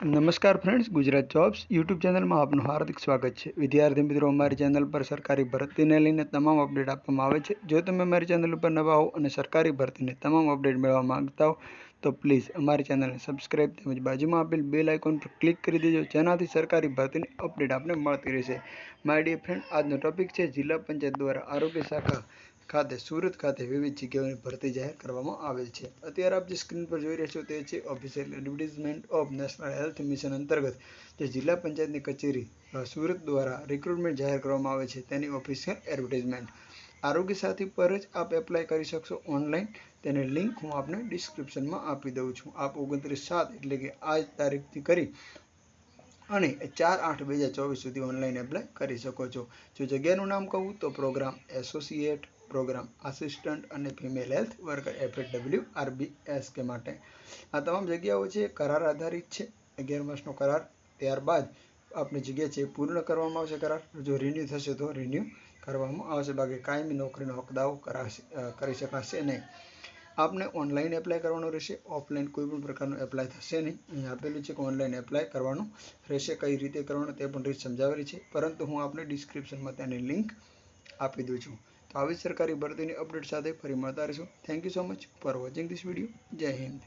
નમસ્કાર friends Gujarat jobs YouTube ચેનલમાં આપનું હાર્દિક સ્વાગત છે. વિદ્યાર્થી મિત્રો, અમારી ચેનલ પર સરકારી ભરતીને લઈને તમામ અપડેટ આપવામાં આવે છે. જો તમે અમારી ચેનલ ઉપર નવા હો અને સરકારી ભરતીને તમામ અપડેટ મેળવવા માંગતા હો, તો પ્લીઝ અમારી ચેનલને સબસ્ક્રાઇબ તેમજ બાજુમાં આપેલ બેલ આઇકોન પર ક્લિક કરી દેજો, જેનાથી સરકારી ભરતીની અપડેટ આપને મળતી રહેશે. માય ડિયર ફ્રેન્ડ આજનો ટોપિક છે, જિલ્લા પંચાયત દ્વારા આરોગ્ય શાખા ખાતે સુરત ખાતે વિવિધ જગ્યાઓની ભરતી જાહેર કરવામાં આવેલ છે. અત્યારે આપ જે સ્ક્રીન પર જોઈ રહ્યા છો તે છે official advertisement of national health mission અંતર્ગત જે જિલ્લા પંચાયતની કચેરી સુરત દ્વારા રિક્રુટમેન્ટ જાહેર કરવામાં આવે છે તેની ઓફિશિયલ એડવર્ટિઝમેન્ટ આરોગ્ય સાથી પર જ આપ એપ્લાય કરી શકશો ઓનલાઈન તેની લિંક હું આપને ડિસ્ક્રિપ્શનમાં આપી દઉં છું. આપ ઓગણત્રીસ સાત એટલે કે આજ તારીખથી કરી અને ચાર આઠ બે હજાર ચોવીસ સુધી ઓનલાઈન એપ્લાય કરી શકો છો. જો જગ્યાનું નામ કહું તો પ્રોગ્રામ એસોસિએટ પ્રોગ્રામ આસિસ્ટન્ટ અને female health worker FAW RBS કે માટે. આ તમામ જગ્યાઓ છે, કરાર આધારિત છે, અગિયાર માસનો કરાર. ત્યારબાદ આપની જગ્યા છે પૂર્ણ કરવામાં આવશે કરાર. જો રિન્યૂ થશે તો રિન્યૂ કરવામાં આવશે. બાકી કાયમી નોકરીનો હક કરાશે કરી શકાશે નહીં. આપને ઓનલાઈન એપ્લાય કરવાનું રહેશે. ઓફલાઈન કોઈ પણ પ્રકારનું એપ્લાય થશે નહીં. અહીં આપેલું છે કે ઓનલાઈન એપ્લાય કરવાનું રહેશે. કઈ રીતે કરવાનું તે પણ રીત સમજાવેલી છે. પરંતુ હું આપને ડિસ્ક્રિપ્શનમાં તેની લિંક આપી દઉં છું. તો આવી સરકારી ભરતીની અપડેટ સાથે ફરી મળતા રહીશું. Thank you so much for watching this video જય હિન્દ